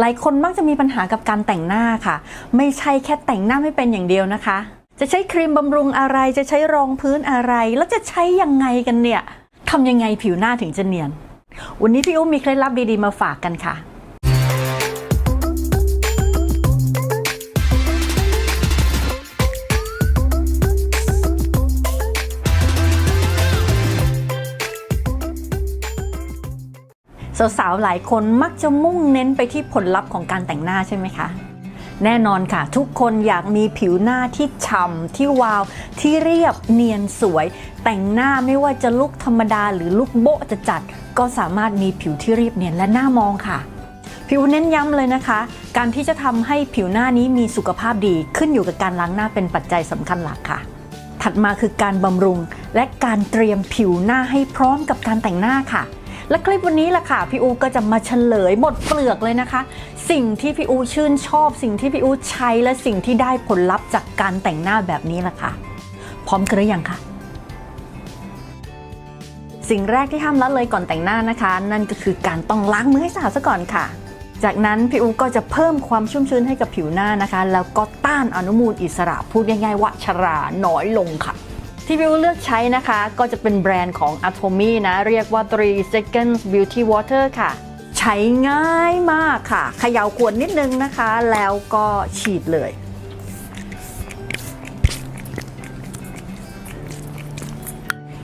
หลายคนมักจะมีปัญหากับการแต่งหน้าค่ะ ไม่ใช่แค่แต่งหน้าไม่เป็นอย่างเดียวนะคะ จะใช้ครีมบำรุงอะไรจะใช้รองพื้นอะไร แล้วจะใช้ยังไงกันเนี่ยทำยังไงผิวหน้าถึงจะเนียน วันนี้พี่อุ้มมีเคล็ดลับดีๆมาฝากกันค่ะ สาวๆหลายคนมักจะมุ่งเน้นไปที่ผลลัพธ์ของการแต่งหน้าใช่ไหมคะแน่นอนค่ะ ทุกคนอยากมีผิวหน้าที่ฉ่ำที่วาว ที่เรียบเนียนสวย แต่งหน้าไม่ว่าจะลุกธรรมดาหรือลุกโบ๊ะจะจัด ก็สามารถมีผิวที่เรียบเนียนและน่ามองค่ะ ผิวเน้นย้ำเลยนะคะ การที่จะทำให้ผิวหน้านี้มีสุขภาพดีขึ้นอยู่กับการล้างหน้าเป็นปัจจัยสำคัญหลักค่ะ ถัดมาคือการบำรุงและการเตรียมผิวหน้าให้พร้อมกับการแต่งหน้าค่ะ และคลิปวันนี้ล่ะค่ะพี่อูก็จะมาเฉลยหมดเปลือกเลยนะคะ สิ่งที่พี่อูชื่นชอบ สิ่งที่พี่อูใช้และสิ่งที่ได้ผลลัพธ์จากการแต่งหน้าแบบนี้ล่ะค่ะ พร้อมกันหรือยังคะสิ่งแรกที่ห้ามละเลยก่อนแต่งหน้านะคะ นั่นก็คือการต้องล้างมือให้สะอาดซะก่อนค่ะ จากนั้นพี่อูก็จะเพิ่มความชุ่มชื้นให้กับผิวหน้านะคะ แล้วก็ต้านอนุมูลอิสระพูดง่ายๆว่าชราน้อยลงค่ะ ที่วิวเลือกใช้นะคะ ก็จะเป็นแบรนด์ของ Atomy นะ เรียกว่า 3 Seconds Beauty Water ค่ะ ใช้ง่ายมากค่ะเขย่าขวดนิดนึงนะคะ แล้วก็ฉีดเลย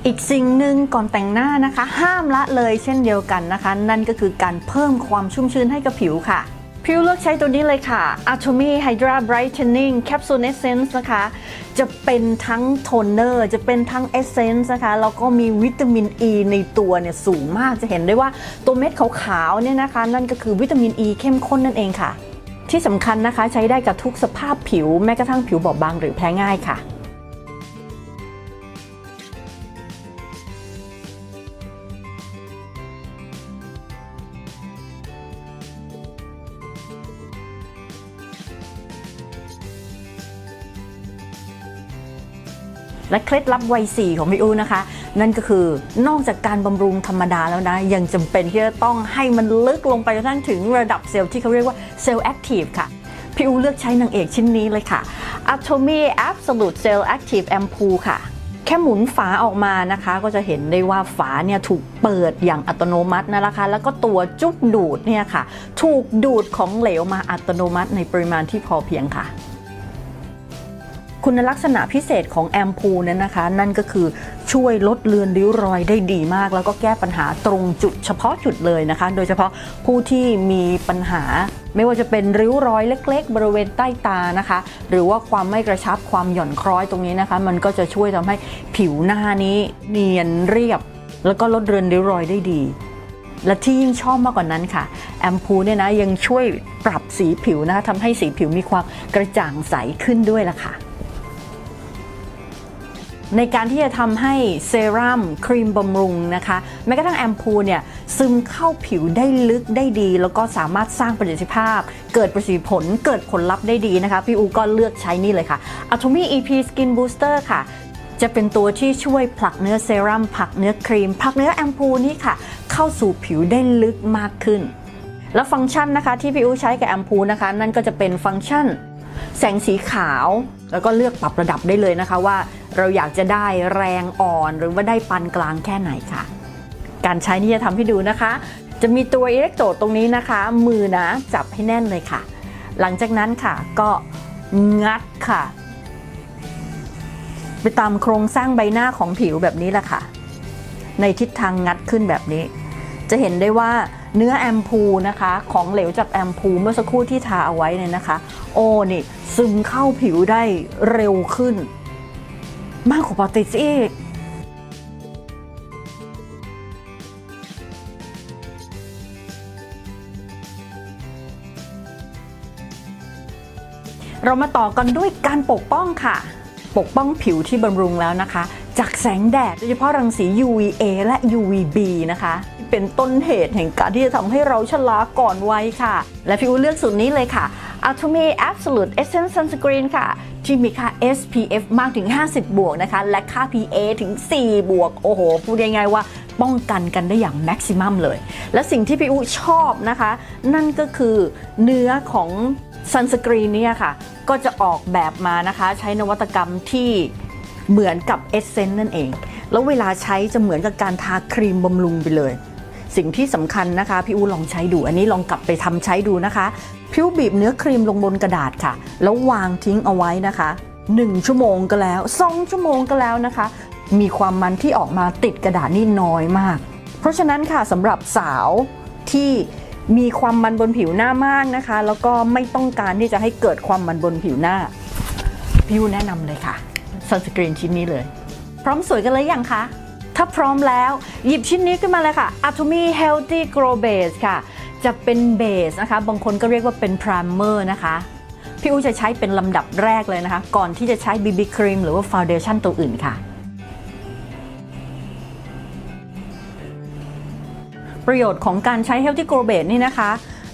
อีกสิ่งหนึ่งก่อนแต่งหน้านะคะ ห้ามละเลยเช่นเดียวกันนะคะ นั่นก็คือการเพิ่มความชุ่มชื้นให้กับผิวค่ะผิวเลือกใช้ตัวนี้เลยค่ะ Atomy Hydra Brightening Capsule Essence นะคะ จะเป็นทั้งโทนเนอร์ จะเป็นทั้งเอสเซนส์นะคะ แล้วก็มีวิตามิน E ในตัวเนี่ยสูงมากจะเห็นได้ว่าตัวเม็ดขาวๆเนี่ยนะคะ นั่นก็คือวิตามิน E เข้มข้นนั่นเองค่ะ ที่สำคัญนะคะใช้ได้กับทุกสภาพผิวแม้กระทั่งผิวบอบบางหรือแพ้ง่ายค่ะ และเคล็ดลับวัย4ของพี่อูนะคะ นั่นก็คือนอกจากการบำรุงธรรมดาแล้วนะ ยังจำเป็นที่จะต้องให้มันลึกลงไปจนกระทั่งถึงระดับเซลล์ที่เขาเรียกว่าเซลล์แอคทีฟค่ะพี่อูเลือกใช้นางเอกชิ้นนี้เลยค่ะ Atomy Absolute Cell Active Ampoule ค่ะ แค่หมุนฝาออกมานะคะ ก็จะเห็นได้ว่าฝาเนี่ยถูกเปิดอย่างอัตโนมัตินะคะ แล้วก็ตัวจุกดูดเนี่ยค่ะ ถูกดูดของเหลวมาอัตโนมัติในปริมาณที่พอเพียงค่ะ คุณลักษณะพิเศษของแอมพูนั้นนะคะ นั่นก็คือช่วยลดเลือนริ้วรอยได้ดีมาก แล้วก็แก้ปัญหาตรงจุดเฉพาะจุดเลยนะคะ โดยเฉพาะผู้ที่มีปัญหา ไม่ว่าจะเป็นริ้วรอยเล็ก ๆ บริเวณใต้ตานะคะ หรือว่าความไม่กระชับความหย่อนคล้อยตรงนี้นะคะ มันก็จะช่วยทำให้ผิวหน้านี้เนียนเรียบ แล้วก็ลดเลือนริ้วรอยได้ดีและที่ยิ่งชอบมากกว่านั้นค่ะ แอมพูเนี่ยนะยังช่วยปรับสีผิวนะคะทำให้สีผิวมีความกระจ่างใสขึ้นด้วยล่ะค่ะ ในการที่จะทำให้เซรั่มครีมบำรุงนะคะแม้กระทั่งแอมพูเนี่ยซึมเข้าผิวได้ลึกได้ดี แล้วก็สามารถสร้างประสิทธิภาพ เกิดประสิทธิผลเกิดผลลัพธ์ได้ดีนะคะ พี่อูก็เลือกใช้นี่เลยค่ะ Atomy EP Skin Booster ค่ะจะเป็นตัวที่ช่วยผลักเนื้อเซรั่มผลักเนื้อครีมผลักเนื้อแอมพูนี่ค่ะ เข้าสู่ผิวได้ลึกมากขึ้น แล้วฟังก์ชันนะคะที่พี่อูใช้กับแอมพูนะคะ นั่นก็จะเป็นฟังก์ชัน แสงสีขาว แล้วก็เลือกปรับระดับได้เลยนะคะว่า เราอยากจะได้แรงอ่อนหรือว่าได้ปานกลางแค่ไหนค่ะ การใช้นี่จะทำให้ดูนะคะ จะมีตัวอิเล็กโตรดตรงนี้นะคะ มือนะจับให้แน่นเลยค่ะ หลังจากนั้นค่ะก็งัดค่ะ ไปตามโครงสร้างใบหน้าของผิวแบบนี้แหละค่ะ ในทิศทางงัดขึ้นแบบนี้ จะเห็นได้ว่าเนื้อแอมพูนะคะ ของเหลวจากแอมพูเมื่อสักครู่ที่ทาเอาไว้เนี่ยนะคะ โอ้นี่ซึมเข้าผิวได้เร็วขึ้น มากกว่าปกติอีก เรามาต่อกันด้วยการปกป้องค่ะ ปกป้องผิวที่บำรุงแล้วนะคะ จากแสงแดดโดยเฉพาะรังสี UVA และ UVB นะคะที่เป็นต้นเหตุแห่งการที่จะทำให้เราชะลาก่อนวัยค่ะ และพี่อูเลือกสูตรนี้เลยค่ะ Atomy Absolute Essence Sunscreen ค่ะ ที่มีค่า SPF มากถึง 50 บวกนะคะ และค่า PA ถึง 4 บวก โอ้โห พูดง่ายๆว่าป้องกันกันได้อย่างแม็กซิมัมเลย และสิ่งที่พี่อุชอบนะคะ นั่นก็คือเนื้อของซันสกรีนเนี่ยค่ะ ก็จะออกแบบมานะคะ ใช้นวัตกรรมที่เหมือนกับเอเซนต์นั่นเอง แล้วเวลาใช้จะเหมือนกับการทาครีมบำรุงไปเลย สิ่งที่สำคัญนะคะ พี่อูลองใช้ดู อันนี้ลองกลับไปทำใช้ดูนะคะพี่อูบีบเนื้อครีมลงบนกระดาษค่ะ แล้ววางทิ้งเอาไว้นะคะ 1 ชั่วโมงก็แล้ว 2 ชั่วโมงก็แล้วนะคะ มีความมันที่ออกมาติดกระดาษนี่น้อยมาก เพราะฉะนั้นค่ะสำหรับสาวที่มีความมันบนผิวหน้ามากนะคะ แล้วก็ไม่ต้องการที่จะให้เกิดความมันบนผิวหน้า พี่อูแนะนำเลยค่ะซันสกรีนชิ้นนี้เลย พร้อมสวยกันเลยยังคะ ถ้าพร้อมแล้วหยิบชิ้นนี้ขึ้นมาเลยค่ะ Atomy Healthy Glow Base ค่ะ จะเป็นเบสนะคะ บางคนก็เรียกว่าเป็น primer นะคะ พี่อูจะใช้เป็นลำดับแรกเลยนะคะ ก่อนที่จะใช้ BB Cream หรือว่า Foundation ตัวอื่นค่ะ ประโยชน์ของการใช้ Healthy Glow Base นี่นะคะ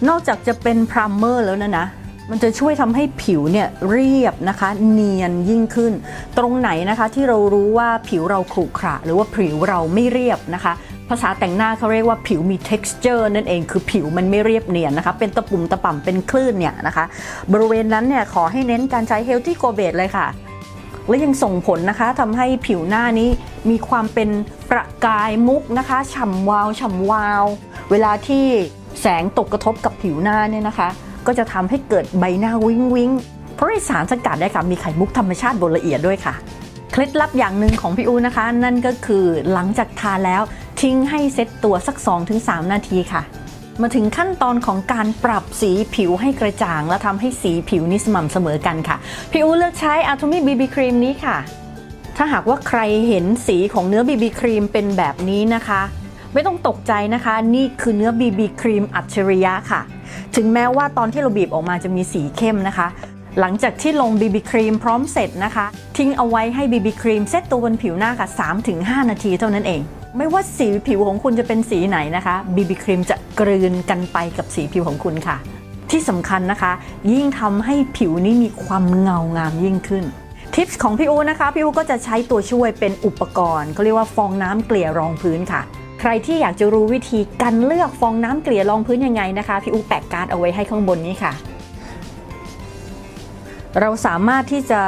นอกจากจะเป็น primer แล้วนะนะ มันจะช่วยทำให้ผิวเนี่ยเรียบนะคะ เนียนยิ่งขึ้น ตรงไหนนะคะที่เรารู้ว่าผิวเราขรุขระหรือว่าผิวเราไม่เรียบนะคะ ภาษาแต่งหน้าเขาเรียกว่าผิวมี texture นั่นเองคือผิวมันไม่เรียบเนียนนะคะ เป็นตะปุ่มตะป่ำเป็นคลื่นเนี่ยนะคะ บริเวณนั้นเนี่ยขอให้เน้นการใช้ healthy g o b a t e เลยค่ะและยังส่งผลนะคะทำให้ผิวหน้านี้มีความเป็นประกายมุกนะคะฉ่ำวาวฉ่ำวาว เวลาที่แสงตกกระทบกับผิวหน้าเนี่ยนะคะ ก็จะทำให้เกิดใบหน้าวิงวิงเพราะในสารสกัดได้ค่ะมีไข่มุกธรรมชาติบนละเอียดด้วยค่ะ เคล็ดลับอย่างหนึ่งของพี่อูนะคะ นั่นก็คือหลังจากทาแล้วทิ้งให้เซ็ตตัวสัก 2-3 นาทีค่ะ มาถึงขั้นตอนของการปรับสีผิวให้กระจ่าง และทำให้สีผิวนี่สม่ำเสมอกันค่ะ พี่อูเลือกใช้ Atomy BB Cream นี้ค่ะ ถ้าหากว่าใครเห็นสีของเนื้อ BB ครีมเป็นแบบนี้นะคะ ไม่ต้องตกใจนะคะ นี่คือเนื้อ BB ครีมอัจฉริยะค่ะ ถึงแม้ว่าตอนที่เราบีบออกมาจะมีสีเข้มนะคะ หลังจากที่ลง BB ครีมพร้อมเสร็จนะคะ ทิ้งเอาไว้ให้ BB ครีมเซตตัวบนผิวหน้าค่ะ 3-5 นาทีเท่านั้นเอง ไม่ว่าสีผิวของคุณจะเป็นสีไหนนะคะ BB ครีมจะกลืนกันไปกับสีผิวของคุณค่ะที่สำคัญนะคะ ยิ่งทำให้ผิวนี้มีความเงางามยิ่งขึ้น ทิปส์ของพี่อูนะคะ พี่อูก็จะใช้ตัวช่วยเป็นอุปกรณ์เขาเรียกว่าฟองน้ำเกลี่ยรองพื้นค่ะ รที่อยากจะรู้วิธีการเลือกฟองน้ำเกลี่ยรองพื้นยังไงนะคะ พี่อูแปะการ์ดเอาไว้ให้ข้างบนนี้ค่ะ เราสามารถที่จะ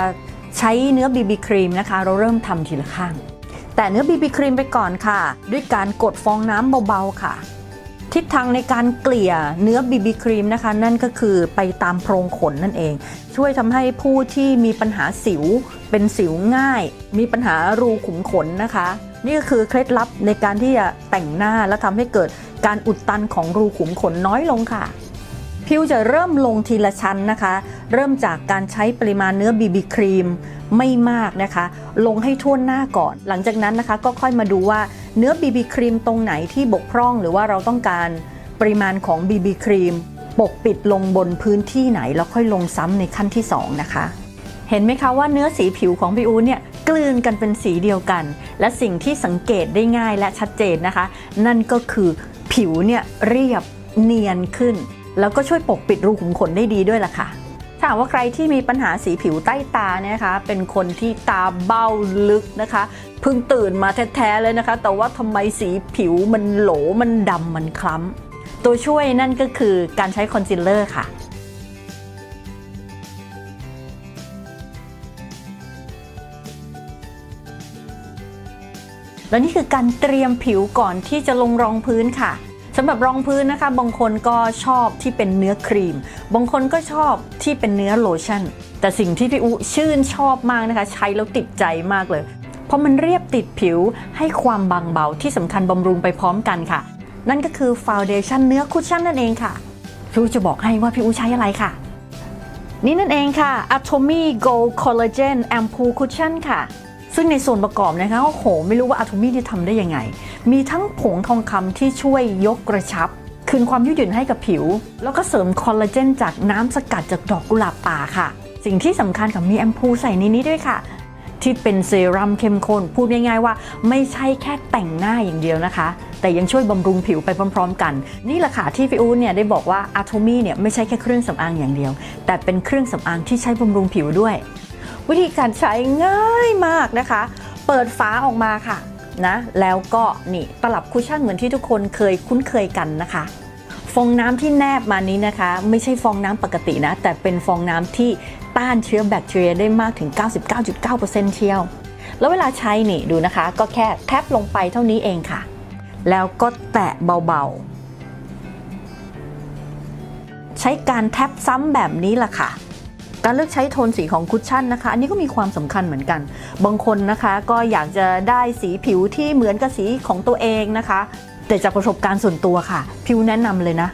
ใช้เนื้อบีบีครีมนะคะ เราเริ่มทำทีละข้าง แต่เนื้อบีบีครีมไปก่อนค่ะ ด้วยการกดฟองน้ำเบาๆค่ะ ทิศทางในการเกลี่ยเนื้อ BB ครีมนะคะ นั่นก็คือไปตามโพรงขนนั่นเอง ช่วยทำให้ผู้ที่มีปัญหาสิว เป็นสิวง่าย มีปัญหารูขุมขนนะคะ นี่ก็คือเคล็ดลับในการที่จะแต่งหน้าและทำให้เกิดการอุดตันของรูขุมขนน้อยลงค่ะผิวจะเริ่มลงทีละชั้นนะคะ เริ่มจากการใช้ปริมาณเนื้อ BB ครีมไม่มากนะคะ ลงให้ทั่วหน้าก่อน หลังจากนั้นนะคะก็ค่อยมาดูว่า เนื้อ BB ครีมตรงไหนที่บกพร่องหรือว่าเราต้องการปริมาณของ BB ครีมปกปิดลงบนพื้นที่ไหนแล้วค่อยลงซ้ำในขั้นที่ 2 นะคะ เห็นไหมคะว่าเนื้อสีผิวของพี่อูเนี่ยกลืนกันเป็นสีเดียวกัน และสิ่งที่สังเกตได้ง่ายและชัดเจนนะคะ นั่นก็คือผิวเนี่ยเรียบเนียนขึ้น แล้วก็ช่วยปกปิดรูขุมขนได้ดีด้วยล่ะค่ะ ถ้าหากว่าใครที่มีปัญหาสีผิวใต้ตาเนี่ยนะคะ เป็นคนที่ตาเบ้าลึกนะคะ เพิ่งตื่นมาแท้ๆเลยนะคะ แต่ว่าทำไมสีผิวมันโหลมันดำมันคล้ำ ตัวช่วยนั่นก็คือการใช้คอนซีลเลอร์ค่ะแล้วนี่คือการเตรียมผิวก่อนที่จะลงรองพื้นค่ะ สำหรับรองพื้นนะคะ บางคนก็ชอบที่เป็นเนื้อครีม บางคนก็ชอบที่เป็นเนื้อโลชั่น แต่สิ่งที่พี่อุชื่นชอบมากนะคะ ใช้แล้วติดใจมากเลย เพราะมันเรียบติดผิวให้ความบางเบาที่สำคัญบำรุงไปพร้อมกันค่ะ นั่นก็คือฟาวเดชั่นเนื้อคุชชั่นนั่นเองค่ะพี่อุจะบอกให้ว่าพี่อุใช้อะไรค่ะ นี่นั่นเองค่ะ Atomy Gold Collagen Ampoule Cushion ค่ะซึ่งในส่วนประกอบนะคะโอ้โห ไม่รู้ว่า Atomy ที่ทำได้ยังไง มีทั้งผงทองคำที่ช่วยยกกระชับ คืนความยืดหยุ่นให้กับผิว แล้วก็เสริมคอลลาเจนจากน้ำสกัดจากดอกกุหลาบป่าค่ะ สิ่งที่สำคัญกับมีแอมพูใส่ในนี้ด้วยค่ะ ที่เป็นเซรั่มเข้มข้นพูดง่ายๆว่า ไม่ใช่แค่แต่งหน้าอย่างเดียวนะคะ แต่ยังช่วยบำรุงผิวไปพร้อม ๆ กัน นี่แหละค่ะที่พี่อู๊ดเนี่ยได้บอกว่าอะโทมี่เนี่ยไม่ใช่แค่เครื่องสำอางอย่างเดียว แต่เป็นเครื่องสำอางที่ใช้บำรุงผิวด้วย วิธีการใช้ง่ายมากนะคะ เปิดฝาออกมาค่ะ นะ แล้วก็นี่ตลับคุชชั่นเหมือนที่ทุกคนเคยคุ้นเคยกันนะคะ ฟองน้ำที่แนบมานี้นะคะ ไม่ใช่ฟองน้ำปกตินะ แต่เป็นฟองน้ำที่ต้านเชื้อแบคทีเรียได้มากถึง 99.9%เชียว แล้วเวลาใช้นี่ดูนะคะ ก็แค่แทบลงไปเท่านี้เองค่ะ แล้วก็แตะเบาๆ ใช้การแทบซ้ำแบบนี้ล่ะค่ะ การเลือกใช้โทนสีของคุชชั่นนะคะ อันนี้ก็มีความสำคัญเหมือนกัน บางคนนะคะก็อยากจะได้สีผิวที่เหมือนกับสีของตัวเองนะคะ แต่จากประสบการณ์ส่วนตัวค่ะ พิวแนะนำเลยนะ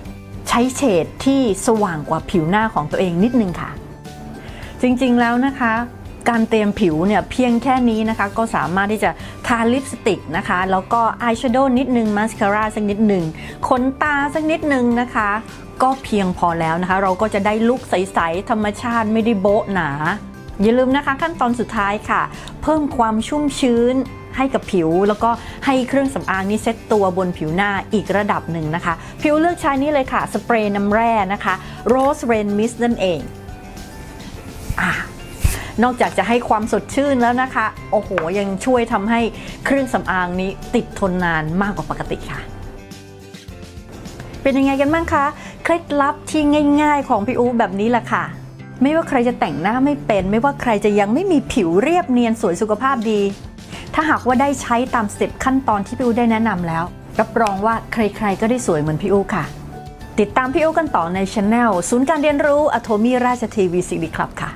ใช้เฉดที่สว่างกว่าผิวหน้าของตัวเองนิดนึงค่ะ จริงๆแล้วนะคะการเตรียมผิวเนี่ยเพียงแค่นี้นะคะก็สามารถที่จะทาลิปสติกนะคะ แล้วก็อายแชโดว์นิดนึงมาสคาร่าสักนิดหนึ่งขนตาสักนิดนึงนะคะ ก็เพียงพอแล้วนะคะ เราก็จะได้ลุคใส ๆ ธรรมชาติไม่ได้โบ๊ะหนา อย่าลืมนะคะขั้นตอนสุดท้ายค่ะ เพิ่มความชุ่มชื้นให้กับผิวแล้วก็ให้เครื่องสำอางนี้เซ็ตตัวบนผิวหน้าอีกระดับหนึ่งนะคะ ผิวเลือกใช้นี่เลยค่ะ สเปรย์น้ำแร่นะคะ Rose Rain Mist นั่นเองอะนอกจากจะให้ความสดชื่นแล้วนะคะ โอ้โห ยังช่วยทำให้เครื่องสำอางนี้ติดทนนานมากกว่าปกติค่ะ เป็นยังไงกันบ้างคะ เคล็ดลับที่ง่าย ๆ ของพี่อูแบบนี้แหละค่ะ ไม่ว่าใครจะแต่งหน้าไม่เป็น ไม่ว่าใครจะยังไม่มีผิวเรียบเนียนสวยสุขภาพดี ถ้าหากว่าได้ใช้ตามสเต็ปขั้นตอนที่พี่อูได้แนะนำแล้ว รับรองว่าใครๆก็ได้สวยเหมือนพี่อูค่ะ ติดตามพี่อูกันต่อในช anel ศูนย์การเรียนรู้อโทมีราชทีวีซีดีคลับค่ะ